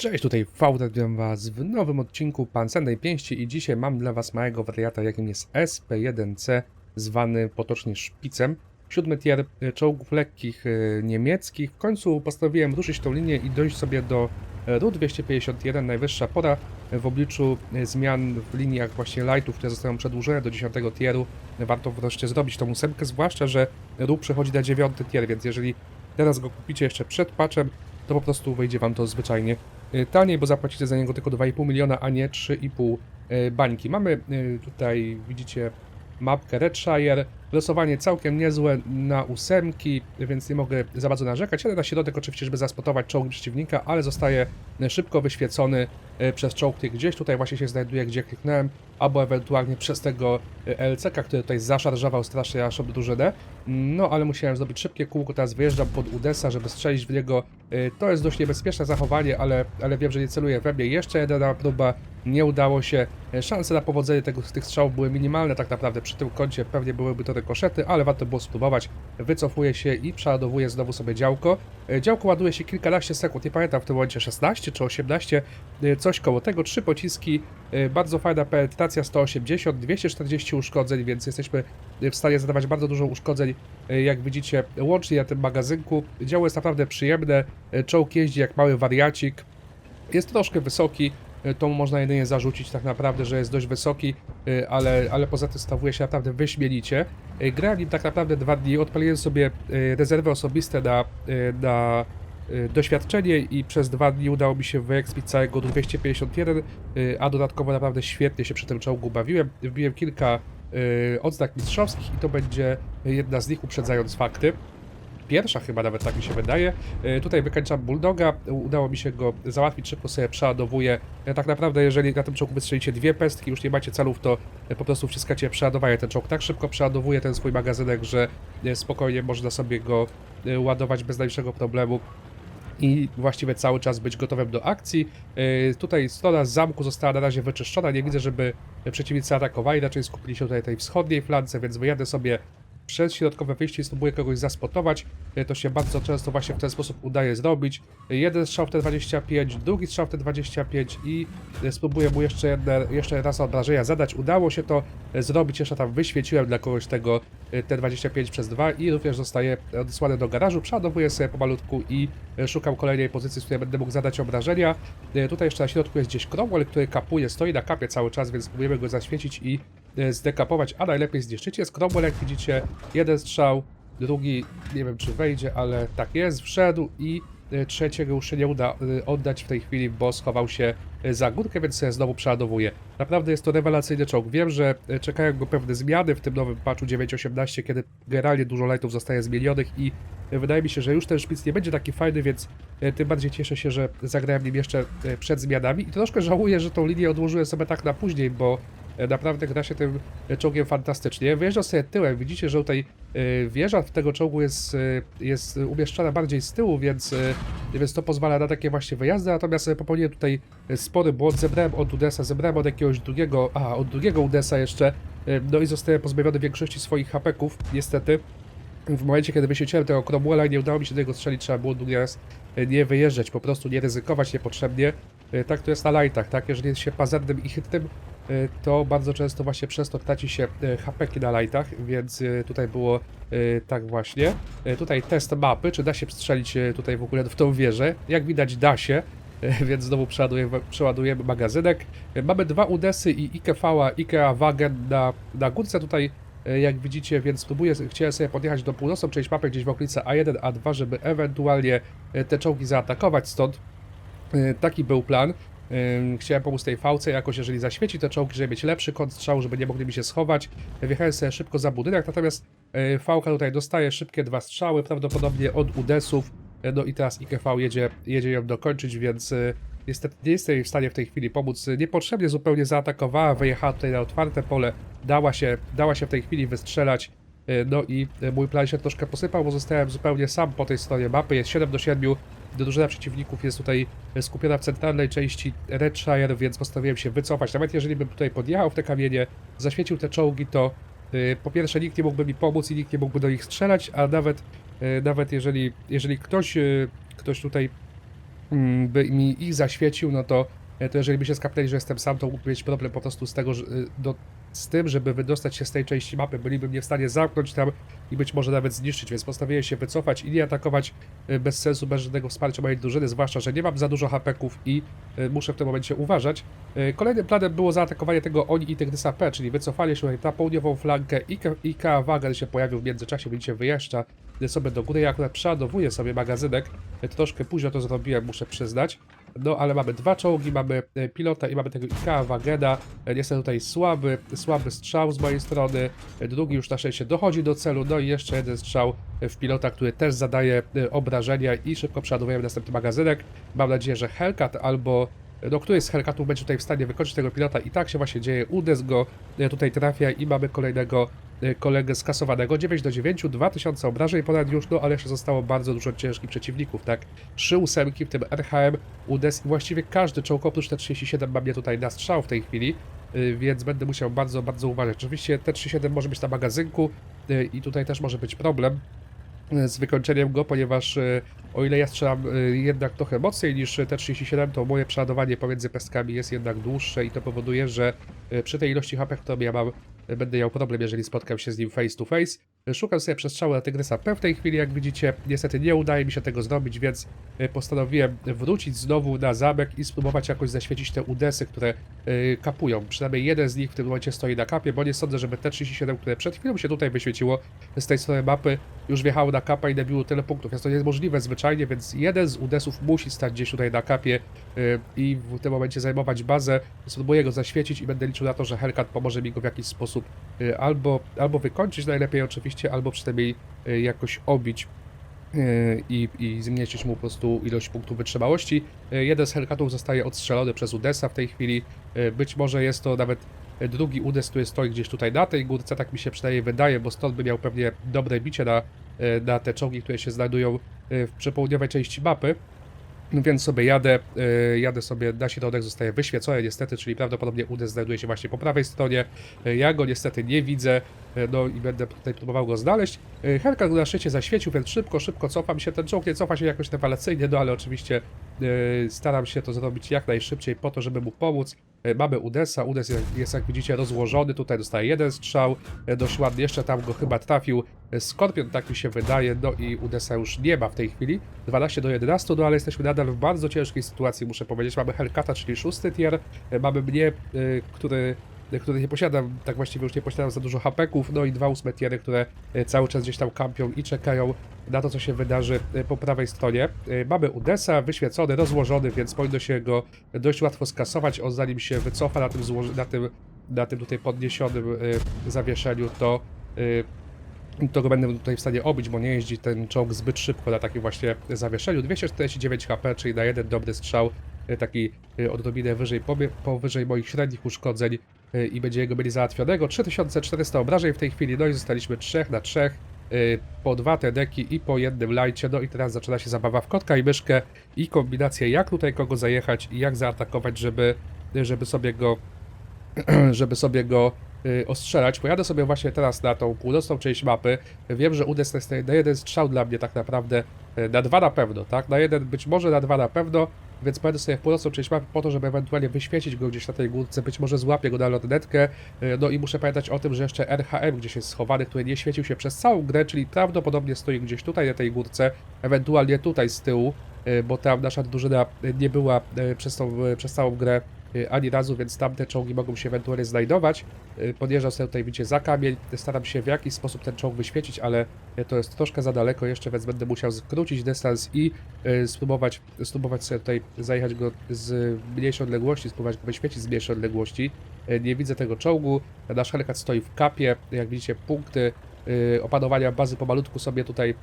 Cześć, tutaj Fauder, witam was w nowym odcinku Pancernej Pięści i dzisiaj mam dla was małego wariata, jakim jest SP1C, zwany potocznie Szpicem. Siódmy tier y, czołgów lekkich y, niemieckich. W końcu postanowiłem ruszyć tą linię i dojść sobie do y, RU-251, najwyższa pora w obliczu zmian w liniach właśnie lightów, które zostają przedłużone do 10 tieru. Warto wreszcie zrobić tą ósemkę, zwłaszcza, że RU przechodzi na 9 tier, więc jeżeli teraz go kupicie jeszcze przed patchem, to po prostu wyjdzie wam to zwyczajnie taniej, bo zapłacicie za niego tylko 2,5 miliona, a nie 3,5 y, bańki. Mamy y, tutaj, widzicie, mapkę Redshire, losowanie całkiem niezłe na ósemki, więc nie mogę za bardzo narzekać, ale na środek oczywiście, żeby zaspotować czołgi przeciwnika, ale zostaje szybko wyświecony y, przez czołg, gdzieś tutaj właśnie się znajduje, gdzie kliknąłem, albo ewentualnie przez tego y, LCK, który tutaj zaszarżował strasznie naszą drużynę. No, ale musiałem zrobić szybkie kółko, teraz wyjeżdżam pod Udesa, żeby strzelić w niego. Y, To jest dość niebezpieczne zachowanie, ale, ale wiem, że nie celuje we mnie. Jeszcze jedna próba, nie udało się. Y, Szanse na powodzenie tego, tych strzałów były minimalne tak naprawdę przy tym kącie, pewnie byłyby to rykoszety, ale warto było spróbować. Wycofuję się i przeładowuję znowu sobie działko. Y, Działko ładuje się kilkanaście sekund, nie pamiętam w tym momencie 16 czy 18, y, coś koło tego. Trzy pociski, bardzo fajna penetracja 180, 240 uszkodzeń, więc jesteśmy w stanie zadawać bardzo dużo uszkodzeń, jak widzicie, łącznie na tym magazynku. Działo jest naprawdę przyjemne, czołg jeździ jak mały wariacik, jest troszkę wysoki, to mu można jedynie zarzucić tak naprawdę, że jest dość wysoki, y, ale, ale poza tym stawuje się naprawdę wyśmienicie. Y, Grałem nim tak naprawdę dwa dni, odpaliłem sobie rezerwy osobiste na, na doświadczenie i przez dwa dni udało mi się wyekspić całego 251, y, a dodatkowo naprawdę świetnie się przy tym czołgu bawiłem. Wbiłem kilka odznak mistrzowskich i to będzie jedna z nich, uprzedzając fakty. Pierwsza chyba nawet tak mi się wydaje. Y, Tutaj wykańczam Bulldoga, udało mi się go załatwić, szybko sobie przeładowuję. Y, Tak naprawdę jeżeli na tym czołgu wystrzelicie dwie pestki, już nie macie celów, to y, po prostu wciskacie przeładowanie. Ten czołg tak szybko przeładowuje ten swój magazynek, że spokojnie można sobie go ładować bez najmniejszego problemu i właściwie cały czas być gotowym do akcji. Tutaj strona z zamku została na razie wyczyszczona, nie widzę, żeby przeciwnicy atakowali, raczej skupili się tutaj tej wschodniej flance, więc wyjadę sobie przez środkowe wyjście spróbuję kogoś zaspotować. Yy, To się bardzo często właśnie w ten sposób udaje zrobić. Yy, Jeden strzał w T25, drugi strzał w T25 i yy, spróbuję mu jeszcze, jedne, jeszcze raz obrażenia zadać. Udało się to zrobić, jeszcze tam wyświeciłem dla kogoś tego yy, T25 przez 2 i również zostaje odesłany do garażu. Przeładowuję sobie pomalutku i e, szukam kolejnej pozycji, z której będę mógł zadać obrażenia. E, Tutaj jeszcze na środku jest gdzieś Cromwell, który kapuje, stoi na kapie cały czas, więc spróbujemy go zaświecić i e, zdekapować, a najlepiej zniszczyć. Jest Cromwell, jak widzicie, jeden strzał, drugi, nie wiem czy wejdzie, ale tak jest, wszedł i e, trzeciego już się nie uda e, oddać w tej chwili, bo schował się e, za górkę, więc sobie znowu przeładowuję. Naprawdę jest to rewelacyjny czołg. Wiem, że e, czekają go pewne zmiany w tym nowym patchu 9.18, kiedy generalnie dużo lightów zostaje zmienionych i e, wydaje mi się, że już ten szpic nie będzie taki fajny, więc e, tym bardziej cieszę się, że zagrałem nim jeszcze e, przed zmianami i troszkę żałuję, że tą linię odłożyłem sobie tak na później, bo e, naprawdę gra się tym e, czołgiem fantastycznie. Wyjeżdżam sobie tyłem, widzicie, że tutaj e, wieża tego czołgu jest, e, jest umieszczona bardziej z tyłu, więc, e, więc to pozwala na takie właśnie wyjazdy, natomiast e, popełniłem tutaj e, spory błąd, zebrałem od Udesa, zebrałem od jakiegoś drugiego, a od drugiego Udesa jeszcze, e, no i zostałem pozbawiony większości swoich hapeków, niestety. W momencie, kiedy wyświeciłem tego Cromwella nie udało mi się do niego strzelić, trzeba było drugi raz e, nie wyjeżdżać, po prostu nie ryzykować niepotrzebnie. E, Tak to jest na lightach, tak? Jeżeli jest się pazernym i chytrym, e, to bardzo często właśnie przez to traci się e, hapeki na lightach, więc e, tutaj było e, tak właśnie. E, Tutaj test mapy, czy da się strzelić e, tutaj w ogóle w tą wieżę. Jak widać da się, e, więc znowu przeładujemy, przeładujemy magazynek. E, Mamy dwa UDESy i IKV, IKEA Wagen na, na górce tutaj E, jak widzicie, więc spróbuję, chciałem sobie podjechać do północną część mapy, gdzieś w okolicy A1, A2, żeby ewentualnie e, te czołgi zaatakować stąd. E, Taki był plan. Chciałem pomóc tej fałce jakoś, jeżeli zaświeci te czołgi, żeby mieć lepszy kąt strzału, żeby nie mogli mi się schować. Wjechałem sobie szybko za budynek, natomiast e, fałka tutaj dostaje szybkie dwa strzały, prawdopodobnie od UDESów. E, No i teraz IKV jedzie, jedzie ją dokończyć, więc e, niestety nie jestem w stanie w tej chwili pomóc. Niepotrzebnie zupełnie zaatakowała, wyjechała tutaj na otwarte pole, dała się, dała się w tej chwili wystrzelać. No i mój plan się troszkę posypał, bo zostałem zupełnie sam po tej stronie mapy. Jest 7 do 7. Drużyna przeciwników jest tutaj skupiona w centralnej części Redshire, więc postanowiłem się wycofać. Nawet jeżeli bym tutaj podjechał w te kamienie, zaświecił te czołgi, to e, po pierwsze nikt nie mógłby mi pomóc i nikt nie mógłby do nich strzelać, a nawet, e, nawet jeżeli, jeżeli ktoś, e, ktoś tutaj mm, by mi ich zaświecił, no to, to jeżeli by się skapnęli, że jestem sam, to mógłby mieć problem po prostu z tego, że, do, z tym, żeby wydostać się z tej części mapy, byliby mnie w stanie zamknąć tam i być może nawet zniszczyć, więc postanowiłem się wycofać i nie atakować e, bez sensu, bez żadnego wsparcia mojej drużyny, zwłaszcza, że nie mam za dużo hapeków i e, muszę w tym momencie uważać. E, Kolejnym planem było zaatakowanie tego Oni i Tygrysa P, czyli wycofali się na południową flankę i, i Kawagan się pojawił w międzyczasie, widzicie, wyjeżdża sobie do góry, ja akurat przeładowuję sobie magazynek, troszkę późno to zrobiłem, muszę przyznać. No, ale mamy dwa czołgi, mamy e, pilota i mamy tego Ika Wagena. E, Niestety tutaj słaby, słaby strzał z mojej strony. E, Drugi już na szczęście dochodzi do celu. No i jeszcze jeden strzał w pilota, który też zadaje obrażenia i szybko przeładowujemy następny magazynek. Mam nadzieję, że Hellcat albo no, któryś z Hellcatów będzie tutaj w stanie wykończyć tego pilota i tak się właśnie dzieje. Udes go tutaj trafia i mamy kolejnego kolegę skasowanego. 9 do 9, 2000 obrażeń ponad już, no ale jeszcze zostało bardzo dużo ciężkich przeciwników, tak? Trzy ósemki, w tym RHM, UDES i właściwie każdy czołg oprócz T-37 ma mnie tutaj na strzał w tej chwili, y, więc będę musiał bardzo, bardzo uważać. Oczywiście T-37 może być na magazynku y, i tutaj też może być problem y, z wykończeniem go, ponieważ y, o ile ja strzelam y, jednak trochę mocniej niż T-37, to moje przeładowanie pomiędzy pestkami jest jednak dłuższe i to powoduje, że y, przy tej ilości HP, którą ja mam, y, będę miał problem, jeżeli spotkam się z nim face to face. Szukam sobie przestrzału na Tygrysa P w tej chwili, jak widzicie. Niestety nie udaje mi się tego zrobić, więc y, postanowiłem wrócić znowu na zamek i spróbować jakoś zaświecić te udesy, które y, kapują. Przynajmniej jeden z nich w tym momencie stoi na kapie, bo nie sądzę, żeby T-37, które przed chwilą się tutaj wyświeciło z tej strony mapy, już wjechało na kapa i nabiło tyle punktów. Jest to niemożliwe zwyczajnie, więc jeden z udesów musi stać gdzieś tutaj na kapie y, i w tym momencie zajmować bazę. Spróbuję go zaświecić i będę liczył na to, że Hellcat pomoże mi go w jakiś sposób albo, albo wykończyć najlepiej oczywiście, albo przynajmniej y, jakoś obić y, i, i zmniejszyć mu po prostu ilość punktów wytrzymałości. Y, Jeden z Hellcatów zostaje odstrzelony przez Udesa w tej chwili. Być może jest to nawet drugi Udes, który stoi gdzieś tutaj na tej górce, tak mi się przynajmniej wydaje, bo stąd by miał pewnie dobre bicie na, na te czołgi, które się znajdują w przepołudniowej części mapy. No więc sobie jadę, y, jadę sobie, na środek zostaje wyświecony niestety, czyli prawdopodobnie Udes znajduje się właśnie po prawej stronie. Y, Ja go niestety nie widzę, y, no i będę tutaj próbował go znaleźć. Go na szczycie zaświecił, więc szybko, szybko cofam się. Ten czołg nie cofa się jakoś rewelacyjnie, no ale oczywiście staram się to zrobić jak najszybciej po to, żeby mu pomóc. Y, Mamy Udesa, Udes jest, jest jak widzicie rozłożony, tutaj dostaje jeden strzał, y, dość ładnie, jeszcze tam go chyba trafił y, Skorpion, tak mi się wydaje, no i Udesa już nie ma w tej chwili, 12 do 11, no ale jesteśmy nadal w bardzo ciężkiej sytuacji, muszę powiedzieć, mamy Hellcata, czyli szósty tier, mamy mnie, który który nie posiadam, tak właściwie już nie posiadam za dużo hapeków, no i dwa ósme tiery, które y, cały czas gdzieś tam kampią i czekają na to, co się wydarzy y, po prawej stronie. Y, Mamy Udesa, wyświecony, rozłożony, więc powinno się go dość łatwo skasować. On zanim się wycofa na tym, na tym, na tym tutaj podniesionym zawieszeniu, to to go będę tutaj w stanie obić, bo nie jeździ ten czołg zbyt szybko na takim właśnie zawieszeniu. 249 HP, czyli na jeden dobry strzał, taki y, odrobinę wyżej, powyżej moich średnich uszkodzeń y, i będzie jego mieli załatwionego. 3400 obrażeń w tej chwili, no i zostaliśmy 3 na 3 y, po dwa te deki i po jednym lajcie, no i teraz zaczyna się zabawa w kotka i myszkę i kombinacja jak tutaj kogo zajechać i jak zaatakować, żeby, żeby sobie go żeby sobie go ostrzelać. Pojadę sobie właśnie teraz na tą północną część mapy. Wiem, że Udes jest na jeden strzał dla mnie tak naprawdę, na dwa na pewno, tak? Na jeden być może, na dwa na pewno, więc pojadę sobie w północną część mapy po to, żeby ewentualnie wyświecić go gdzieś na tej górce, być może złapię go na lotnetkę, y, no i muszę pamiętać o tym, że jeszcze RHM gdzieś jest schowany, który nie świecił się przez całą grę, czyli prawdopodobnie stoi gdzieś tutaj na tej górce, ewentualnie tutaj z tyłu, y, bo tam nasza drużyna nie była y, przez, tą, przez całą grę ani razu, więc tamte czołgi mogą się ewentualnie znajdować. Y, Podjeżdżam sobie tutaj, widzicie, za kamień, staram się w jakiś sposób ten czołg wyświecić, ale y, to jest troszkę za daleko jeszcze, więc będę musiał skrócić dystans i y, spróbować, spróbować sobie tutaj zajechać go z mniejszej odległości, spróbować go wyświecić z mniejszej odległości. Y, Nie widzę tego czołgu, nasz Hellcat stoi w kapie, jak widzicie punkty y, opanowania bazy pomalutku sobie tutaj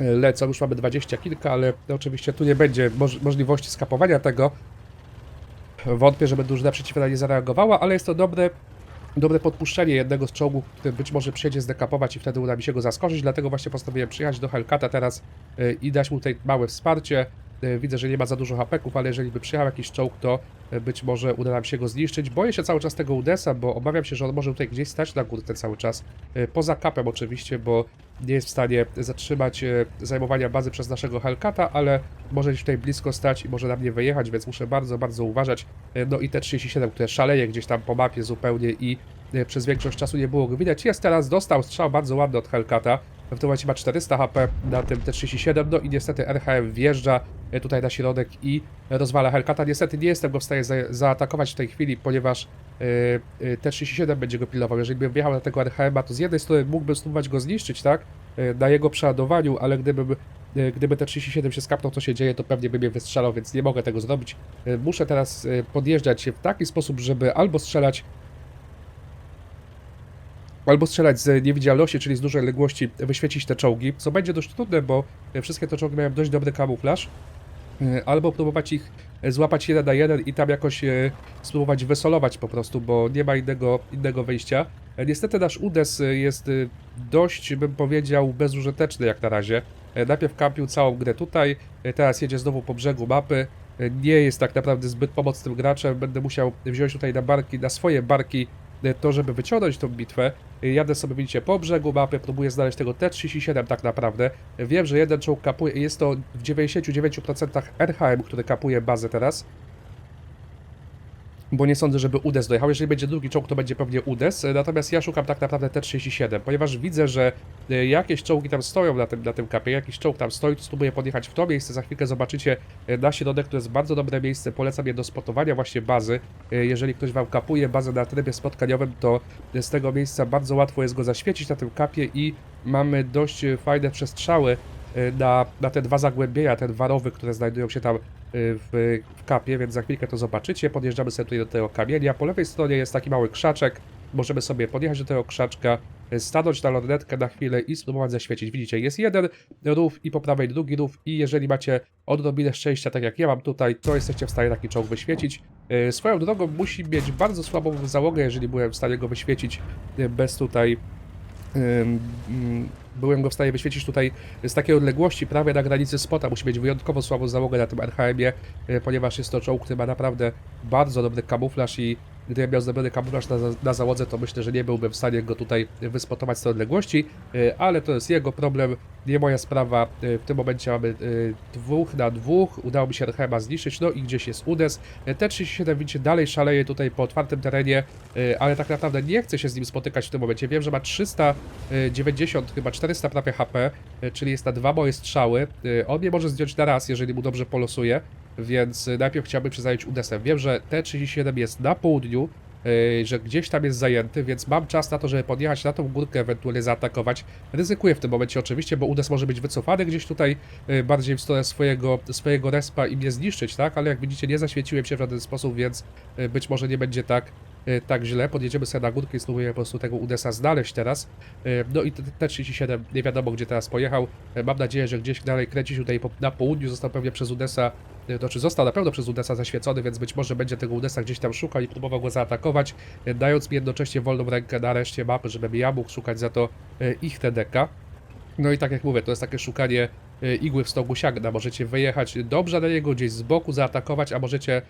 y, lecą, już mamy 20 kilka, ale oczywiście tu nie będzie moż możliwości skapowania tego, Wątpię, żeby drużyna przeciwna nie zareagowała, ale jest to dobre, dobre podpuszczenie jednego z czołgów, który być może przyjedzie zdekapować i wtedy uda mi się go zaskoczyć, dlatego właśnie postanowiłem przyjechać do Hellcata teraz y, i dać mu tutaj małe wsparcie. E, widzę, że nie ma za dużo hapeków, ale jeżeli by przyjechał jakiś czołg, to e, być może uda nam się go zniszczyć. Boję się cały czas tego Udesa, bo obawiam się, że on może tutaj gdzieś stać na górce cały czas. E, Poza kapem oczywiście, bo nie jest w stanie zatrzymać zajmowania bazy przez naszego Hellcata, ale może gdzieś tutaj blisko stać i może na mnie wyjechać, więc muszę bardzo, bardzo uważać. No i te 37, które szaleje gdzieś tam po mapie zupełnie i przez większość czasu nie było go widać. Jest teraz, dostał strzał bardzo ładny od Hellcata. W tym momencie ma 400 HP na tym T37, no i niestety RHM wjeżdża e, tutaj na środek i rozwala Hellcata. Niestety nie jestem go w stanie za zaatakować w tej chwili, ponieważ e, e, T37 będzie go pilował. Jeżeli bym wjechał na tego RHM-a, to z jednej strony mógłbym spróbować go zniszczyć, tak? E, Na jego przeładowaniu, ale gdybym Gdyby T37 się skapnął, co się dzieje, to pewnie by mnie wystrzelał, więc nie mogę tego zrobić. Muszę teraz podjeżdżać w taki sposób, żeby albo strzelać albo strzelać z niewidzialności, czyli z dużej odległości, wyświecić te czołgi, co będzie dość trudne, bo e, wszystkie te czołgi mają dość dobry kamuflaż, e, albo próbować ich e, złapać jeden na jeden i tam jakoś spróbować wysolować po prostu, bo nie ma innego, innego wyjścia. Niestety nasz UDES jest dość, bym powiedział, bezużyteczny jak na razie. Najpierw kampił całą grę tutaj, teraz jedzie znowu po brzegu mapy. Nie jest tak naprawdę zbyt pomocnym graczem, będę musiał wziąć tutaj na barki, na swoje barki to, żeby wyciągnąć tą bitwę. E, Jadę sobie, widzicie, po brzegu mapy, próbuję znaleźć tego T-37 tak naprawdę. Wiem, że jeden czołg kapuje, jest to w 99% RHM, który kapuje bazę teraz. Bo nie sądzę, żeby UDES dojechał. Jeżeli będzie drugi czołg, to będzie pewnie UDES. E, Natomiast ja szukam tak naprawdę T-37, ponieważ widzę, że e, jakieś czołgi tam stoją na tym, na tym kapie, jakiś czołg tam stoi, to spróbuję podjechać w to miejsce. Za chwilkę zobaczycie e, na środek, to jest bardzo dobre miejsce. Polecam je do spotowania właśnie bazy. Jeżeli ktoś wam kapuje bazę na trybie spotkaniowym, to z tego miejsca bardzo łatwo jest go zaświecić na tym kapie i mamy dość fajne przestrzały na, na te dwa zagłębienia, te dwa rowy, które znajdują się tam w, w kapie, więc za chwilkę to zobaczycie. Podjeżdżamy sobie tutaj do tego kamienia. Po lewej stronie jest taki mały krzaczek. Możemy sobie podjechać do tego krzaczka, e, stanąć na lornetkę na chwilę i spróbować zaświecić. Widzicie, jest jeden rów i po prawej drugi rów i jeżeli macie odrobinę szczęścia, tak jak ja mam tutaj, to jesteście w stanie taki czołg wyświecić. E, Swoją drogą musi mieć bardzo słabą załogę, jeżeli byłem w stanie go wyświecić bez tutaj Byłem go w stanie wyświecić tutaj z takiej odległości, prawie na granicy spota. Musi mieć wyjątkowo słabą załogę na tym RHM-ie, y, ponieważ jest to czołg, który ma naprawdę bardzo dobry kamuflaż i gdybym miał zrobiony kamuflaż na, na załodze, to myślę, że nie byłbym w stanie go tutaj wyspotować z tej odległości, y, ale to jest jego problem, nie moja sprawa. Y, W tym momencie mamy y, dwóch na dwóch, udało mi się RHM-a zniszczyć, no i gdzieś jest UDES. Y, T-37 widzicie dalej szaleje tutaj po otwartym terenie, ale tak naprawdę nie chcę się z nim spotykać w tym momencie. Wiem, że ma 390, chyba 400 prawie HP, czyli jest na dwa moje strzały. On mnie może zdjąć na raz, jeżeli mu dobrze polosuje, więc najpierw chciałbym się zająć UDES-em. Wiem, że T-37 jest na południu, y, że gdzieś tam jest zajęty, więc mam czas na to, żeby podjechać na tą górkę, ewentualnie zaatakować. Ryzykuję w tym momencie oczywiście, bo UDES może być wycofany gdzieś tutaj y, bardziej w stronę swojego, swojego respa i mnie zniszczyć, tak? Ale jak widzicie, nie zaświeciłem się w żaden sposób, więc y, być może nie będzie tak tak źle. Podjedziemy sobie na górkę i spróbujemy po prostu tego UDES-a znaleźć teraz. No i T-37 nie wiadomo gdzie teraz pojechał. Mam nadzieję, że gdzieś dalej kręci się tutaj na południu. Został pewnie przez UDES-a, y, to czy został na pewno przez UDES-a zaświecony, więc być może będzie tego UDES-a gdzieś tam szukał i próbował go zaatakować, y, dając mi jednocześnie wolną rękę na reszcie mapy, żebym ja mógł szukać za to y, ich TDK. No i tak jak mówię, to jest takie szukanie igły w stogu siagna. Możecie wyjechać dobrze na niego, gdzieś z boku zaatakować, a możecie,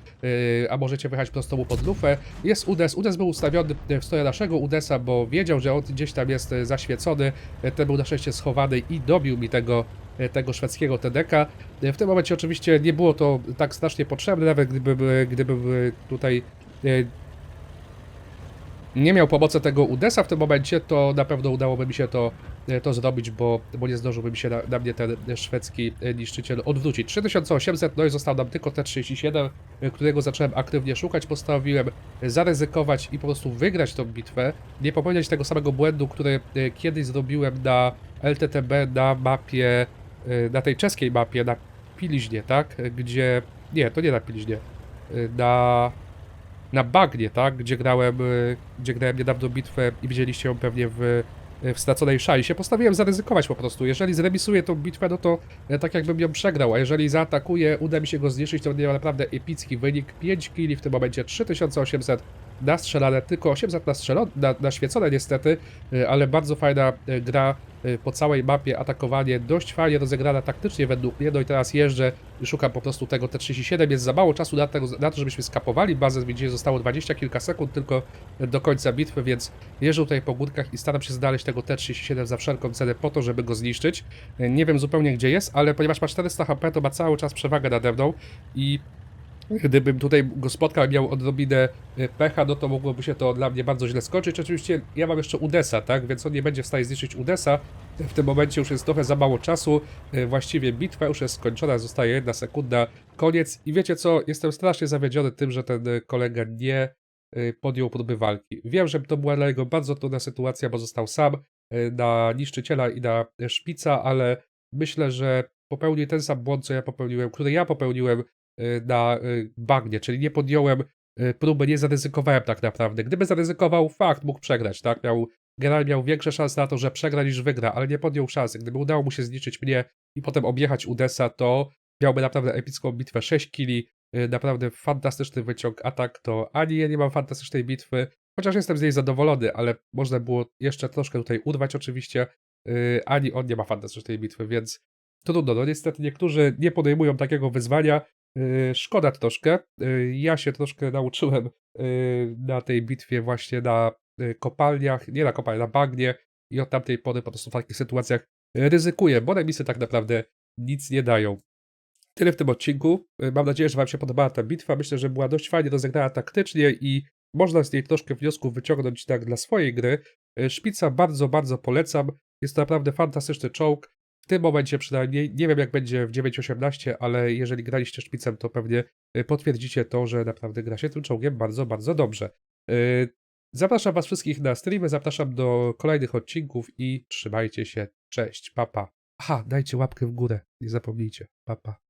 a możecie wyjechać prosto mu pod lufę. Jest UDES. UDES był ustawiony w stronę naszego UDESa, bo wiedział, że on gdzieś tam jest zaświecony. Ten był na szczęście schowany i dobił mi tego, tego szwedzkiego TDK. Y, W tym momencie oczywiście nie było to tak strasznie potrzebne, nawet gdyby, gdyby tutaj y, nie miał pomocy tego UDESa w tym momencie, to na pewno udałoby mi się to, e, to zrobić, bo, bo nie zdążyłby mi się na, na mnie ten szwedzki e, niszczyciel odwrócić. 3800, no i został nam tylko T-37, e, którego zacząłem aktywnie szukać. Postanowiłem zaryzykować i po prostu wygrać tą bitwę. Nie popełniać tego samego błędu, który e, kiedyś zrobiłem na LTTB na mapie, e, na tej czeskiej mapie, na Piliźnie, tak? E, Gdzie... Nie, to nie na Piliźnie. E, Na na bagnie, tak? Gdzie grałem, y, gdzie grałem niedawno bitwę i widzieliście ją pewnie w, y, w straconej szali. Się postawiłem zaryzykować po prostu. Jeżeli zremisuję tą bitwę, no to e, tak jakbym ją przegrał, a jeżeli zaatakuję, uda mi się go zniszczyć, to będzie naprawdę epicki wynik. 5 kili w tym momencie, 3800 nastrzelane, tylko 800 nastrzelone, na, naświecone niestety, y, ale bardzo fajna y, gra y, po całej mapie atakowanie. Dość fajnie rozegrana taktycznie według mnie, no i teraz jeżdżę szukam po prostu tego T-37, jest za mało czasu na, tego, na to, żebyśmy skapowali bazę, widzicie, zostało 20 kilka sekund tylko do końca bitwy, więc jeżdżę tutaj po górkach i staram się znaleźć tego T-37 za wszelką cenę po to, żeby go zniszczyć. Y, Nie wiem zupełnie gdzie jest, ale ponieważ ma 400 HP, to ma cały czas przewagę nade mną i Gdybym tutaj go spotkał i miał odrobinę y, pecha, no to mogłoby się to dla mnie bardzo źle skończyć. Oczywiście ja mam jeszcze Udesa, tak? Więc on nie będzie w stanie zniszczyć Udesa. W tym momencie już jest trochę za mało czasu. Y, Właściwie bitwa już jest skończona, zostaje jedna sekunda, koniec. I wiecie co? Jestem strasznie zawiedziony tym, że ten y, kolega nie podjął próby walki. Wiem, że to była dla niego bardzo trudna sytuacja, bo został sam na niszczyciela i na szpica, ale myślę, że popełnił ten sam błąd, co ja popełniłem, który ja popełniłem na y, bagnie, czyli nie podjąłem y, próby, nie zaryzykowałem tak naprawdę. Gdyby zaryzykował, fakt, mógł przegrać, tak? Miał, generalnie miał większe szanse na to, że przegra niż wygra, ale nie podjął szansy. Gdyby udało mu się zniszczyć mnie i potem objechać Udesa, to miałby naprawdę epicką bitwę, 6 kili, y, naprawdę fantastyczny wyciąg, atak, to ani ja nie mam fantastycznej bitwy, chociaż jestem z niej zadowolony, ale można było jeszcze troszkę tutaj urwać oczywiście, y, ani on nie ma fantastycznej bitwy, więc trudno, no niestety niektórzy nie podejmują takiego wyzwania, Szkoda troszkę. Yy, Ja się troszkę nauczyłem yy, na tej bitwie właśnie na yy, kopalniach, nie na kopalniach, na bagnie i od tamtej pory po prostu w takich sytuacjach ryzykuję, bo remisy tak naprawdę nic nie dają. Tyle w tym odcinku. Yy, Mam nadzieję, że Wam się podobała ta bitwa. Myślę, że była dość fajnie rozegrana taktycznie i można z niej troszkę wniosków wyciągnąć tak dla swojej gry. Yy, Szpica bardzo, bardzo polecam. Jest to naprawdę fantastyczny czołg. W tym momencie przynajmniej, nie wiem jak będzie w 9.18, ale jeżeli graliście szpicem, to pewnie y, potwierdzicie to, że naprawdę gra się tym czołgiem bardzo, bardzo dobrze. Y, Zapraszam Was wszystkich na streamy, zapraszam do kolejnych odcinków i trzymajcie się. Cześć, papa. Aha, dajcie łapkę w górę, nie zapomnijcie. Papa.